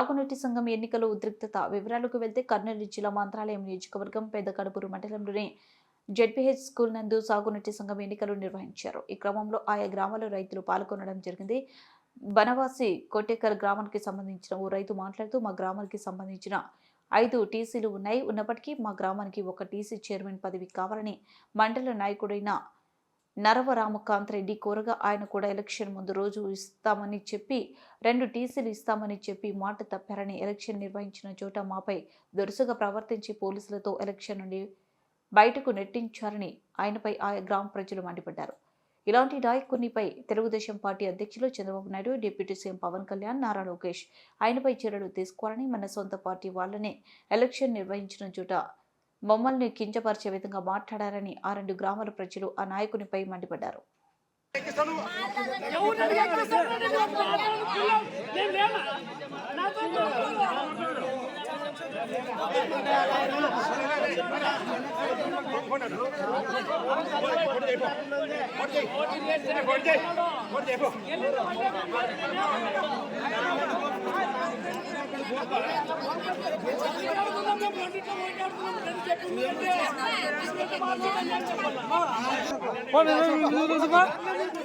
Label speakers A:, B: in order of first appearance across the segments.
A: తాగునీటి సంఘం ఎన్నికలు ఉద్రిక్తత. వివరాలకు వెళ్తే కర్నూలు జిల్లా మంత్రాలయం నియోజకవర్గం పెద్దకడుపురు మండలంలోని జెడ్పీహెచ్ స్కూల్ నందు సాగునీటి సంఘం ఎన్నికలు నిర్వహించారు. ఈ క్రమంలో ఆయా గ్రామాల రైతులు పాల్గొనడం జరిగింది. బనవాసి కోటేకర్ గ్రామానికి సంబంధించిన ఓ రైతు మాట్లాడుతూ మా గ్రామానికి సంబంధించిన ఐదు టీసీలు ఉన్నాయి. ఉన్నప్పటికీ మా గ్రామానికి ఒక టీసీ చైర్మన్ పదవి కావాలని మండల నాయకుడైన నరవరామకాంత్ రెడ్డి కోరగా ఆయన కూడా ఎలక్షన్ ముందు రోజు ఇస్తామని చెప్పి రెండు టీసీలు ఇస్తామని చెప్పి మాట తప్పారని ఎలక్షన్ నిర్వహించిన చోట మాపై దురుసుగా ప్రవర్తించి పోలీసులతో ఎలక్షన్ నుండి బయటకు నెట్టించారని ఆయనపై ఆయా గ్రామ ప్రజలు మండిపడ్డారు. ఇలాంటి నాయకునిపై తెలుగుదేశం పార్టీ అధ్యక్షులు చంద్రబాబు నాయుడు డిప్యూటీ సీఎం పవన్ కళ్యాణ్ నారా లోకేష్ ఆయనపై చర్యలు తీసుకోవాలని మన సొంత పార్టీ వాళ్ళనే ఎలక్షన్ నిర్వహించిన చోట మమ్మల్ని కించపరిచే విధంగా మాట్లాడారని ఆ రెండు గ్రామాల ప్రజలు ఆ నాయకునిపై మండిపడ్డారు.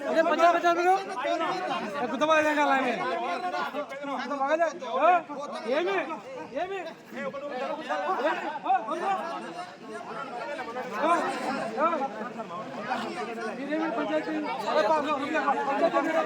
B: అదే పచ్చా పచ్చా మీరు కొత్త బాగా కావాలి ఏమి ఏమి మీరేమి పంచాయతీ పంచాయతీ